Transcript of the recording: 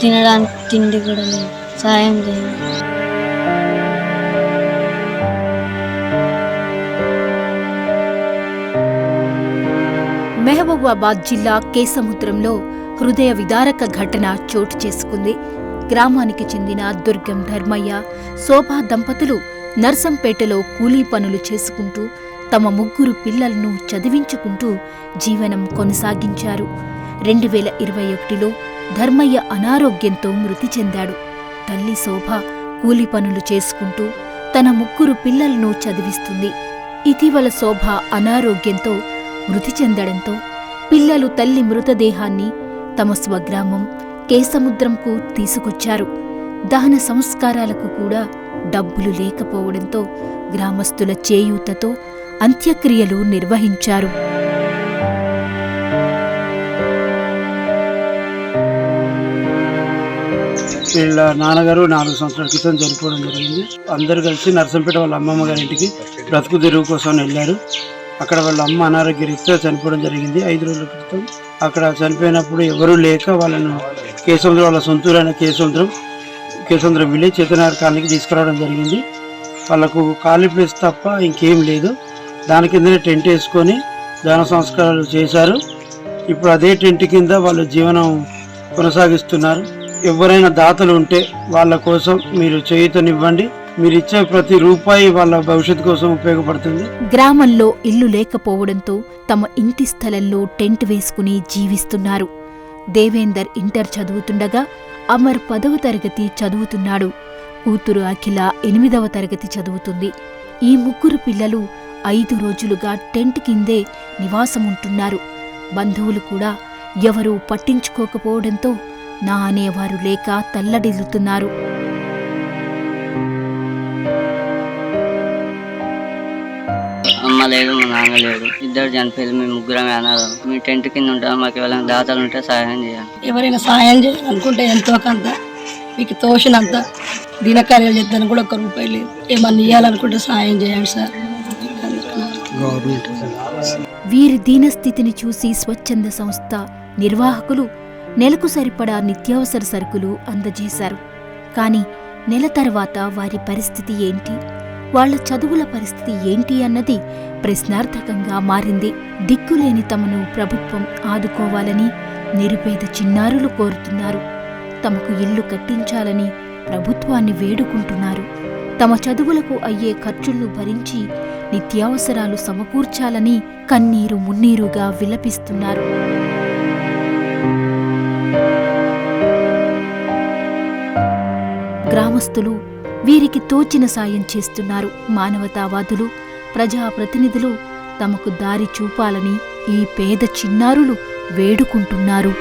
తినడానికి తిండి కూడా లేదు. సాయం చేయండి. మెహబూబాబాద్ జిల్లా కేసముద్రంలో హృదయ విదారక ఘటన చోటు చేసుకుంది. గ్రామానికి చెందిన దుర్గం ధర్మయ్య శోభా దంపతులు నర్సంపేటలో కూలీ పనులు చేసుకుంటూ తమ ముగ్గురు పిల్లలను చదివించుకుంటూ జీవనం కొనసాగించారు. రెండు వేల ఇరవై ఒకటిలో ధర్మయ్య అనారోగ్యంతో మృతి చెందాడు. తల్లి శోభ కూలి పనులు చేసుకుంటూ తన ముగ్గురు పిల్లలను చదివిస్తుంది. ఇటీవల శోభ అనారోగ్యంతో మృతి చెందడంతో పిల్లలు తల్లి మృతదేహాన్ని తమ స్వగ్రామం కేసముద్రంకు తీసుకొచ్చారు. దహన సంస్కారాలకు కూడా డబ్బులు లేకపోవడంతో గ్రామస్తుల చేయూతతో అంత్యక్రియలు నిర్వహించారు. వీళ్ళ నాన్నగారు నాలుగు సంవత్సరాల క్రితం చనిపోవడం జరిగింది. అందరు కలిసి నర్సంపేట వాళ్ళ అమ్మమ్మ గారి ఇంటికి బ్రతుకు తెరువు కోసం వెళ్ళారు. అక్కడ వాళ్ళ అమ్మ అనారోగ్య రీత్యా చనిపోవడం జరిగింది. ఐదు రోజుల క్రితం అక్కడ చనిపోయినప్పుడు ఎవరూ లేక వాళ్ళను కేసముద్రం వాళ్ళ సొంతూరైన కేసముద్రం కేసముద్రం విలేజ్ చేతనార్ కాలనీకి తీసుకురావడం జరిగింది. వాళ్ళకు ఖాళీ ప్లేస్ తప్ప ఇంకేం లేదు. దాని కిందనే టెంట్ వేసుకొని దాన సంస్కారాలు చేశారు. ఇప్పుడు అదే టెంట్ కింద వాళ్ళు జీవనం కొనసాగిస్తున్నారు. ఎవరైనా దాతలు ఉంటే వాళ్ళ కోసం మీరు చేయుతనివ్వండి. మీరు ఇచ్చే ప్రతి రూపాయి వాళ్ళ భవిష్యత్తు కోసం ఉపయోగపడుతుంది. గ్రామంలో ఇల్లు లేకపోవడంతో తమ ఇంటి స్థలంలో టెంట్ వేసుకుని జీవిస్తున్నారు. దేవేందర్ ఇంటర్ చదువుతుండగా అమర్ పదవ తరగతి చదువుతున్నాడు. కూతురు అఖిల ఎనిమిదవ తరగతి చదువుతుంది. ఈ ముగ్గురు పిల్లలు ఐదు రోజులుగా టెంట్ కిందే నివాసముంటున్నారు. బంధువులు కూడా ఎవరూ పట్టించుకోకపోవడంతో నా అనేవారు లేక తల్లడిల్లుతున్నారు. అమ్మ లేదు మా నాన్న లేదు ఇద్దరు చనిపోయారు మేము ముగ్గురమే అనాథం. మీ టెంట్ కింద ఉంటాం మాకు ఎవరైనా దాతలు ఉంటే సహాయం చేయాలి. ఎవరైనా సాయం చేయాలనుకుంటే ఎంతో కొంత మీకు తోచినంత దినకార్యాలు చేద్దానికి కూడా ఒక్క రూపాయి లేదు. ఏమన్నా ఇవ్వాలనుకుంటే సాయం చేయండి సార్. వీరి దీనస్థితిని చూసి స్వచ్ఛంద సంస్థ నిర్వాహకులు నెలకు సరిపడా నిత్యావసర సరుకులు అందజేశారు. కాని నెల తర్వాత వారి పరిస్థితి ఏంటి? వాళ్ళ చదువుల పరిస్థితి ఏంటి అన్నది ప్రశ్నార్థకంగా మారింది. దిక్కులేని తమను ప్రభుత్వం ఆదుకోవాలని నిరుపేద చిన్నారులు కోరుతున్నారు. తమకు ఇల్లు కట్టించాలని ప్రభుత్వాన్ని వేడుకుంటున్నారు. తమ చదువులకు అయ్యే ఖర్చులను భరించి నిత్యావసరాలు సమకూర్చాలని కన్నీరు మున్నీరుగా విలపిస్తున్నారు. గ్రామస్తులు వీరికి తోచిన సాయం చేస్తున్నారు. మానవతావాదులు ప్రజాప్రతినిధులు తమకు దారి చూపాలని ఈ పేద చిన్నారులు వేడుకుంటున్నారు.